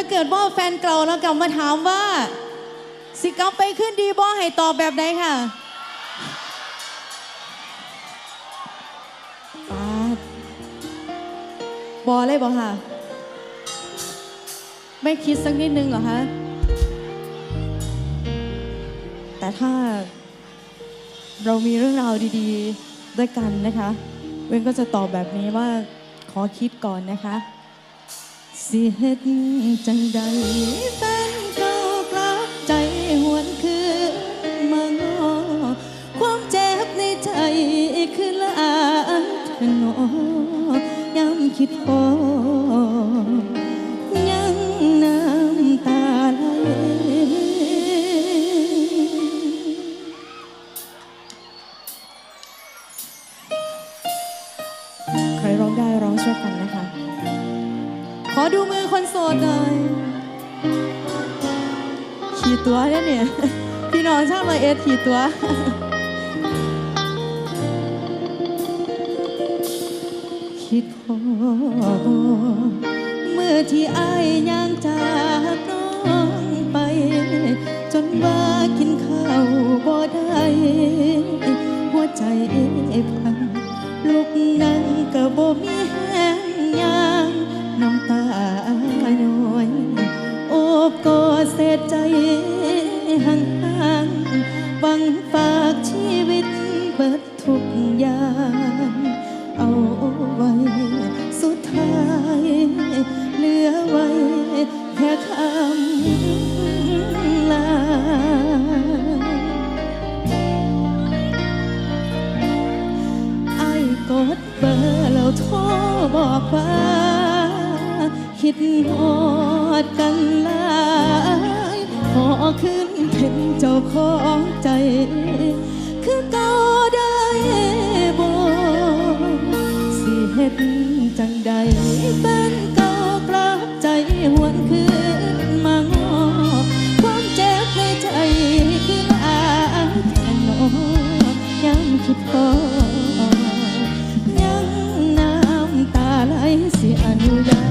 ถ้าเกิดว่าแฟนเก่าแล้วกลับมาถามว่า สิกลับไปขึ้นดีบ่ให้ตอบแบบไหนค่ะปาดบอเลยบอค่ะ ไม่คิดสักนิดนึงเหรอคะแต่ถ้าเรามีเรื่องราวดีๆด้วยกันนะคะ เว้นก็จะตอบแบบนี้ว่าขอคิดก่อนนะคะ สิเฮ็ดจังใดแฟนเก่ากลับใจหวนคืนมางอความเจ็บในใจคือหลานทนอยามคิดพอ ที่อายย่างจากน้องไป จนว่ากินข้าวบ่ได้ หัวใจพังลูกนั่งก็บ่มีแห้งยางน้ำตาย้อยโอบกอดเศษใจห่างๆหวังฝากชีวิตเบิดทุกอย่างเอาไว้ ดเบอร์แล้วโทรบอกว่า คิดหอดกันหลายขอขึ้นเป็นเจ้าของใจ คือเก่าได้บ่สิเฮ็ดจังใดเป็นเก่ากลับใจหวนคืนมางอความเจ็บในใจคือลาแทนนอยังคิดพอ สิ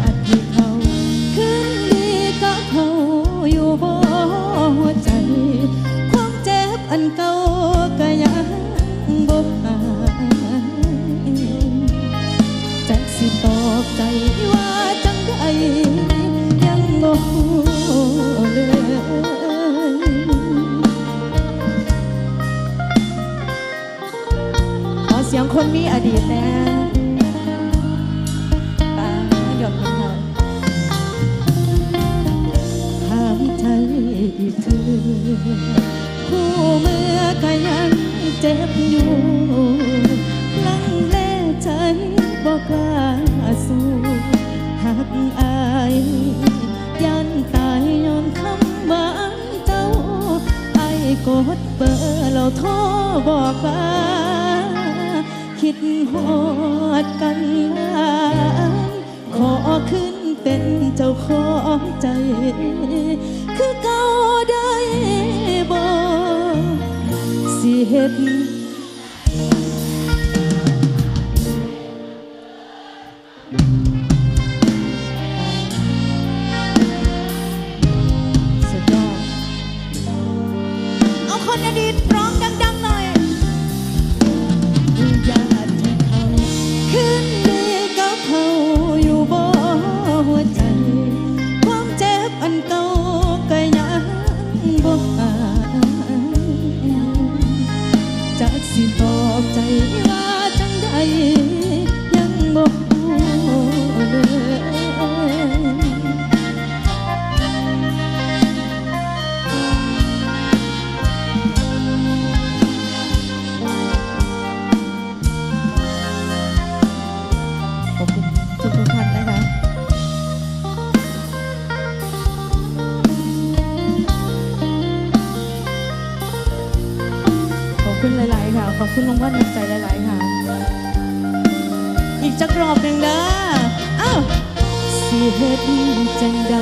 คุณลงว่าน้ำใจหลาย ๆ ค่ะ อีกจักรอบหนึ่งเด้ออ้าวสิเฮ็ดจังใด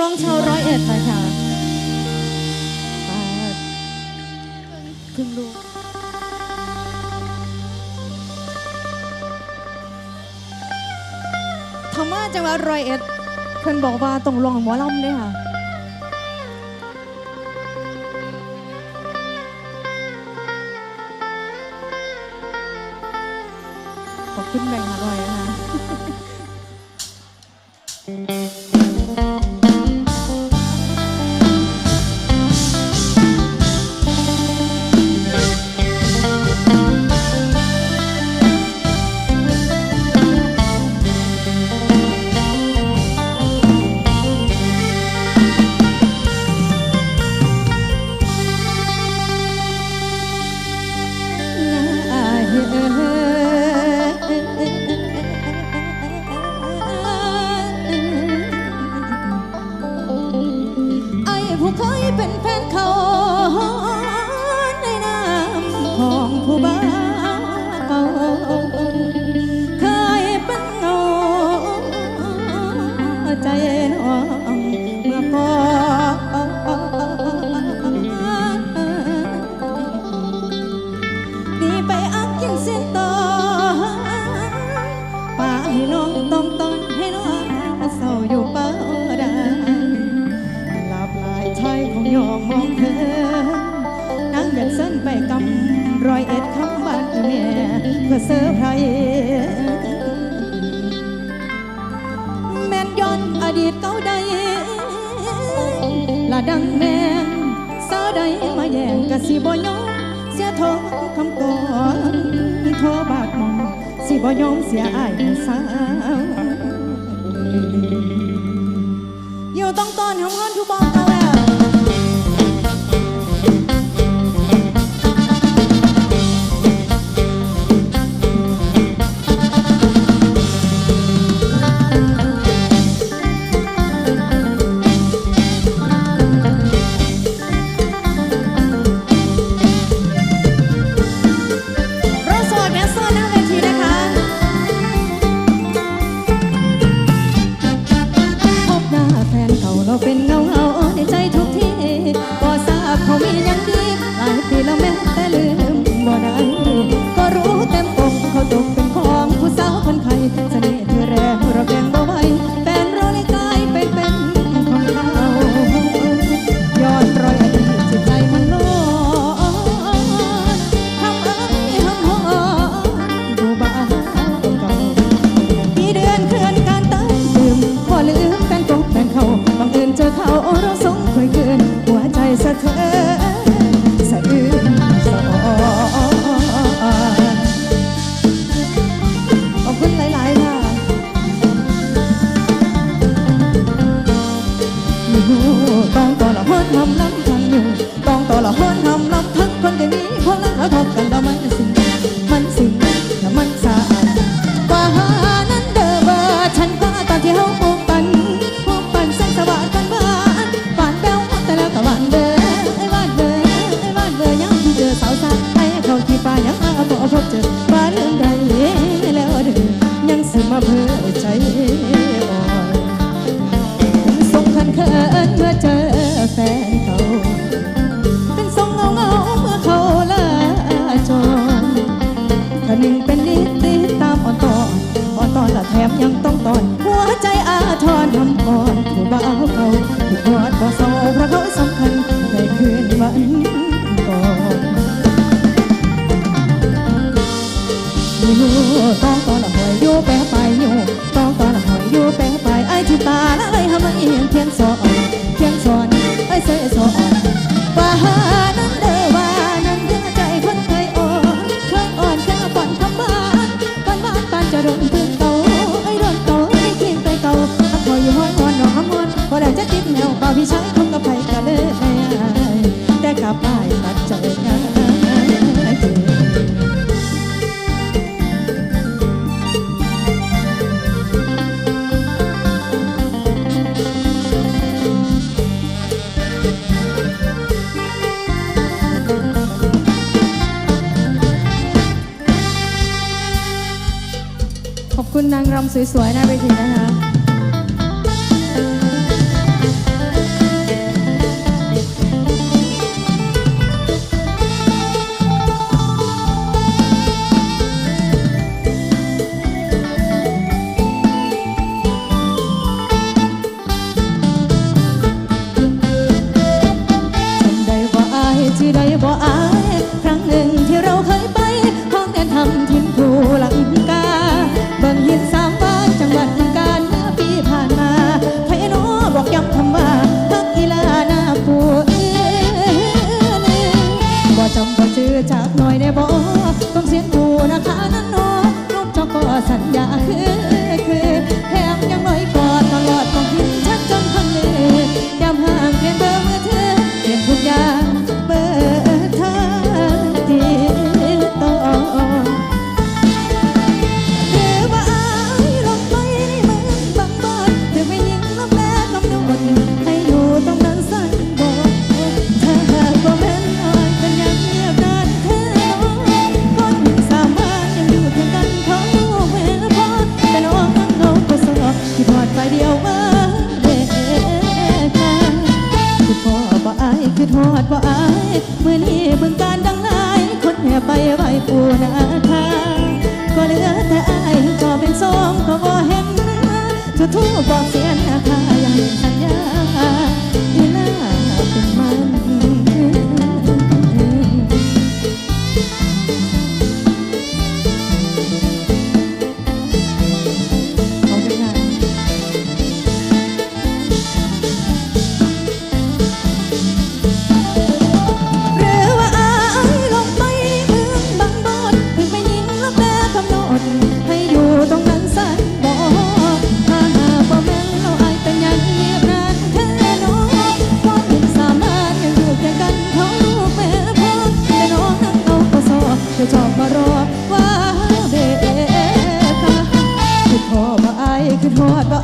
ร้องชาวร้อยเอ็ดหน่อยค่ะขึ้นลูธรรมะจังหวัดร้อยเอ็ดเพื่อนบอกว่าต้องลองหมอลำด้วยค่ะขอบคุณแบงค์อร่อยนะคะ พื่อเซอร์ไพรแม่นย้อนอดีตเก่าใดละดังแมงสาวใดมาแย่งกะสีบอยงเสียทองคำก่อนโทบาดมองสีบอยงเสียอายสาวอยู่ต้องตอนห้องมงอนทุกบองเอาแสวยๆน่าเวทีนะคะ 我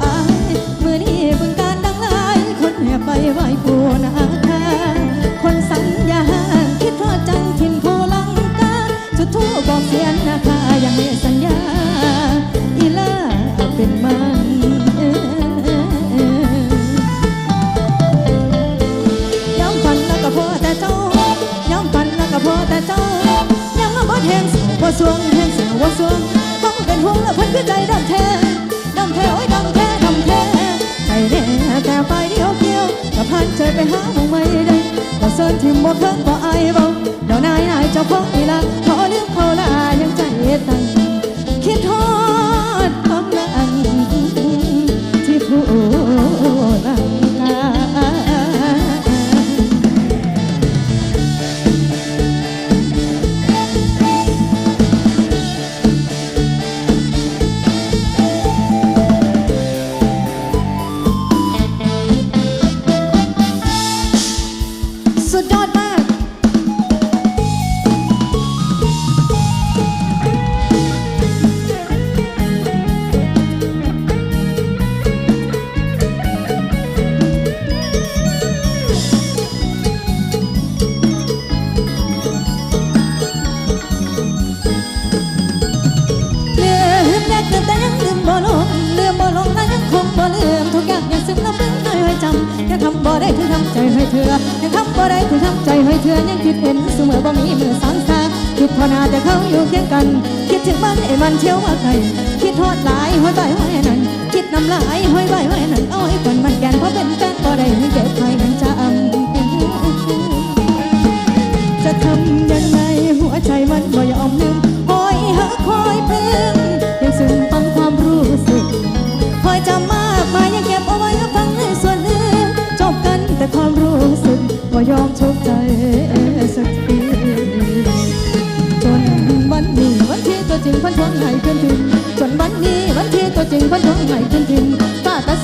sơn thì một hướng bỏ ai vào đào nai nai trong phố thì là khó nước khâu là ยัง chạy tăng khiến thót thoáng là anh thì phụ ถึงบ้านไอ้มันเที่ยวว่าใครคิดทอดลายห้อยใบห้อยนั่นคิดน้ำลายห้อยใบห้อยนั่นเอาไอ้คนมันแกนเพราะเป็นแฟนบ่ได้ให้เจ็บใครนั้นจ้า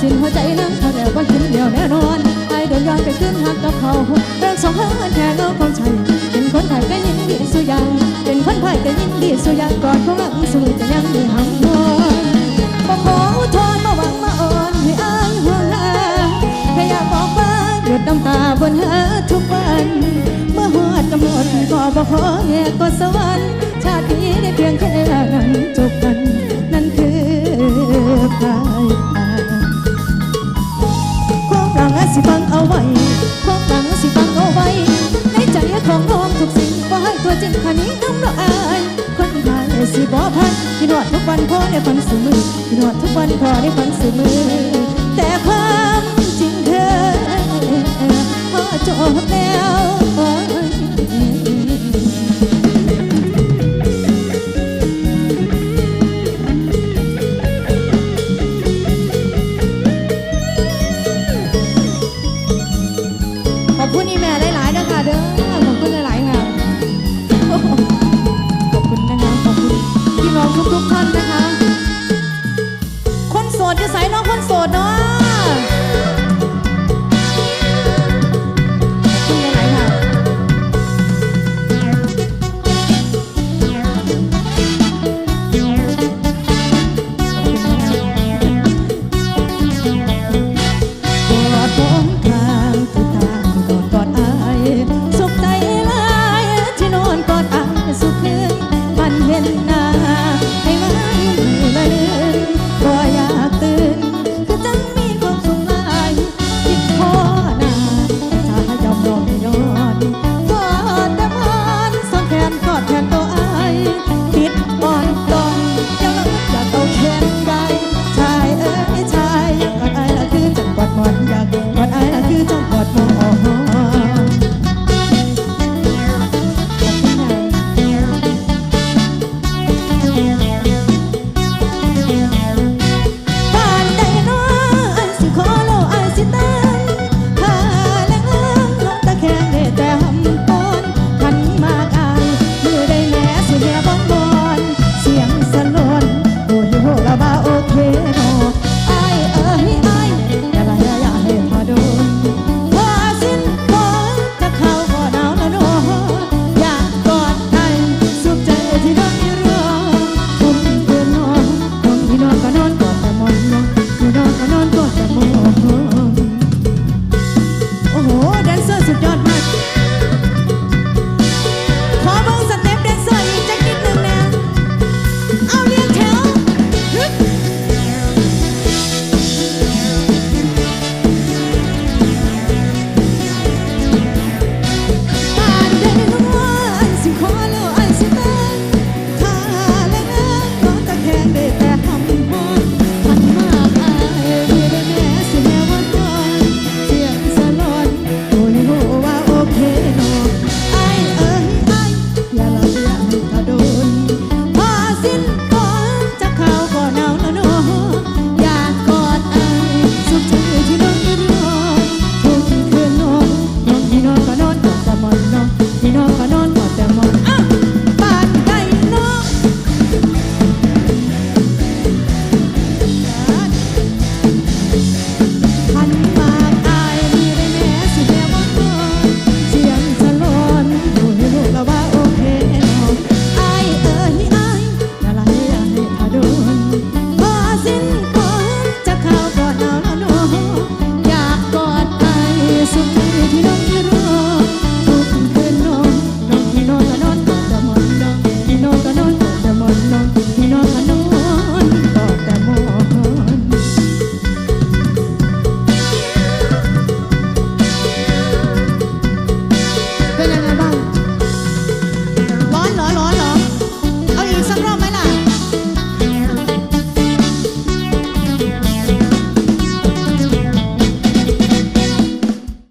สิ้นหัวใจนั่งทางแนวก็ขึ้นเดียวแน่นอนไอ้โดนย้อนไปขึ้นหักกับเขาเรื่องสองห้างแค่นอกขอชัยเป็นคนไทยก็ยิ่งดีสุยังเป็นคนไทยก็ยิ่งดีสุยังก่อนเขาหลังสวยจะยังมีหำ ไว้ความหลังสิฟังเอาไว้ ในใจของน้องทุกสิ่งว่าให้ตัวจริงคันนี้น้ำละอายคนขายสิบ่พันกินหอดทุกวันพอได้ฟังสื่อมือกินหอดทุกวันพอได้ฟังสื่อมือแต่ความจริงเธอพอจบแล้ว